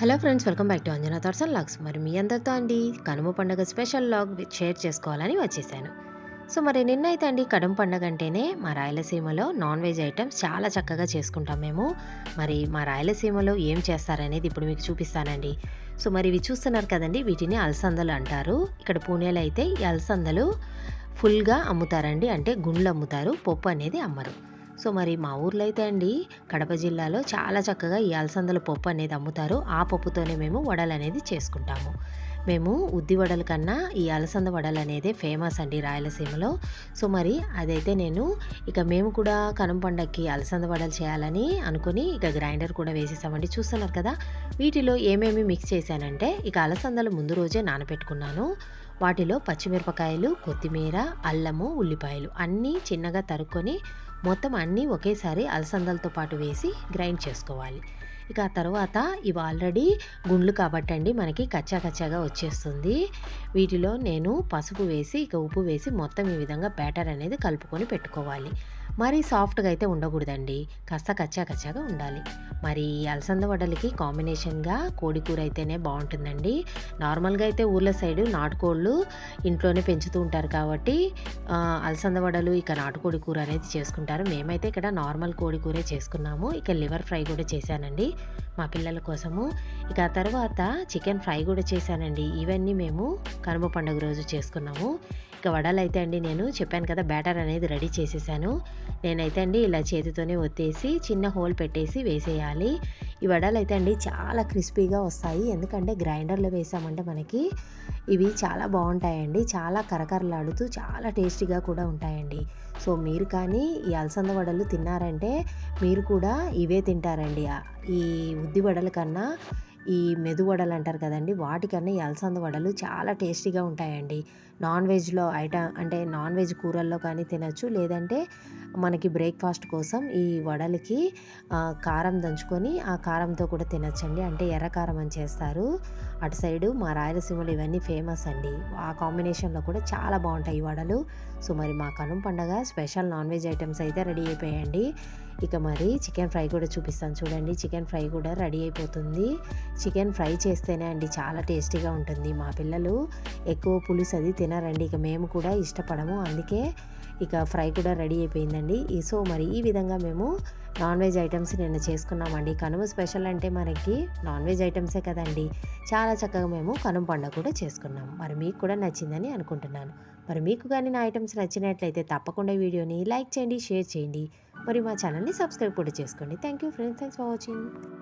Hello friends welcome back to Anjana thoughts and logs మరి మీ అందరితో అండి కనుమ పండుగ స్పెషల్ లాగ్ షేర్ చేసుకోవాలని వచ్చేసాను. సో మరి నిన్నైతే అండి కడుమ పండుగ అంటేనే మా రాయలసీమలో నాన్ వెజ్ ఐటమ్స్ చాలా చక్కగా చేసుకుంటాం మేము. మరి మా రాయలసీమలో ఏం చేస్తారనేది ఇప్పుడు మీకు చూపిస్తానండి. సో మరి ఇవి చూస్తున్నారు కదండి వీటిని అలసందలు అంటారు. ఇక్కడ పూణేలో అయితే ఈ అలసందలు ఫుల్గా అమ్ముతారండి అంటే గుండ్లు అమ్ముతారు పప్పు అనేది అమ్మరు. సో మరి మా ఊర్లో అయితే అండి కడప జిల్లాలో చాలా చక్కగా ఈ అలసందల పప్పు అనేది అమ్ముతారు. ఆ పప్పుతోనే మేము వడలు అనేది చేసుకుంటాము. మేము ఉద్ది వడల కన్నా ఈ అలసంద వడలు అనేది ఫేమస్ అండి రాయలసీమలో. సో మరి అదైతే నేను ఇక మేము కూడా కనుమ పండగకి అలసంద వడలు చేయాలని అనుకుని ఇక గ్రైండర్ కూడా వేసేసామండి. చూస్తున్నారు కదా వీటిలో ఏమేమి మిక్స్ చేశానంటే ఇక అలసందలు ముందు రోజే నానబెట్టుకున్నాను. వాటిలో పచ్చిమిరపకాయలు కొత్తిమీర అల్లము ఉల్లిపాయలు అన్నీ చిన్నగా తరుక్కొని మొత్తం అన్నీ ఒకేసారి అలసందలతో పాటు వేసి గ్రైండ్ చేసుకోవాలి. ఇక ఆ తర్వాత ఇవి ఆల్రెడీ గుండ్లు కాబట్టండి మనకి కచ్చా కచ్చాగా వచ్చేస్తుంది. వీటిలో నేను పసుపు వేసి ఇక ఉప్పు వేసి మొత్తం ఈ విధంగా బ్యాటర్ అనేది కలుపుకొని పెట్టుకోవాలి. మరీ సాఫ్ట్గా అయితే ఉండకూడదండి. కాస్త కచ్చా కచ్చాగా ఉండాలి. మరి అలసంద వడలకి కాంబినేషన్గా కోడి కూర అయితేనే బాగుంటుందండి. నార్మల్గా అయితే ఊర్ల సైడు నాటుకోళ్ళు ఇంట్లోనే పెంచుతూ ఉంటారు కాబట్టి అలసంద వడలు ఇక నాటుకోడి కూర అనేది చేసుకుంటారు. మేమైతే ఇక్కడ నార్మల్ కోడి కూరే చేసుకున్నాము. ఇక లివర్ ఫ్రై కూడా చేశానండి మా పిల్లల కోసము. ఇక ఆ తర్వాత చికెన్ ఫ్రై కూడా చేశానండి. ఇవన్నీ మేము కనుమ పండుగ రోజు చేసుకున్నాము. ఇక వడలు అయితే అండి నేను చెప్పాను కదా బ్యాటర్ అనేది రెడీ చేసేసాను. నేనైతే అండి ఇలా చేతితోనే ఒత్తేసి చిన్న హోల్ పెట్టేసి వేసేయాలి. ఈ వడలు అయితే అండి చాలా క్రిస్పీగా వస్తాయి. ఎందుకంటే గ్రైండర్లో వేసామంటే మనకి ఇవి చాలా బాగుంటాయండి. చాలా కరకరలాడుతూ చాలా టేస్టీగా కూడా ఉంటాయండి. సో మీరు కానీ ఈ అలసంద వడలు తిన్నారంటే మీరు కూడా ఇవే తింటారండి. ఈ ఉద్ది వడల కన్నా ఈ మెదు వడలు అంటారు కదండి వాటికన్నా ఈ అలసంద వడలు చాలా టేస్టీగా ఉంటాయండి. నాన్ వెజ్లో ఐటమ్ అంటే నాన్ వెజ్ కూరల్లో కానీ తినచ్చు. లేదంటే మనకి బ్రేక్ఫాస్ట్ కోసం ఈ వడలకి కారం దంచుకొని ఆ కారంతో కూడా తినచ్చండి. అంటే ఎర్ర కారం అని చేస్తారు. అటు సైడు మా రాయలసీమలో ఇవన్నీ ఫేమస్ అండి. ఆ కాంబినేషన్లో కూడా చాలా బాగుంటాయి ఈ వడలు. సో మరి మా కనుమ పండగ స్పెషల్ నాన్ వెజ్ ఐటమ్స్ అయితే రెడీ అయిపోయాయండి. ఇక మరి చికెన్ ఫ్రై కూడా చూపిస్తాను చూడండి. చికెన్ ఫ్రై కూడా రెడీ అయిపోతుంది. చికెన్ ఫ్రై చేస్తేనే అండి చాలా టేస్టీగా ఉంటుంది మా పిల్లలు. ఎక్కువ పులుసు అది తినరండి. ఇక మేము కూడా ఇష్టపడము. అందుకే ఇక ఫ్రై కూడా రెడీ అయిపోయిందండి. సో మరి ఈ విధంగా మేము నాన్ వెజ్ ఐటమ్స్ నిన్న చేసుకున్నామండి. కనుమ స్పెషల్ అంటే మనకి నాన్ వెజ్ ఐటమ్సే కదండి. చాలా చక్కగా మేము కనుమ పండుగ కూడా చేసుకున్నాం. మరి మీకు కూడా నచ్చిందని అనుకుంటున్నాను. మరి మీకు కానీ నా ఐటమ్స్ నచ్చినట్లయితే తప్పకుండా వీడియోని లైక్ చేయండి షేర్ చేయండి. మరి మా ఛానల్ని సబ్స్క్రైబ్ కూడా చేసుకోండి. Thank you friends. Thanks for watching.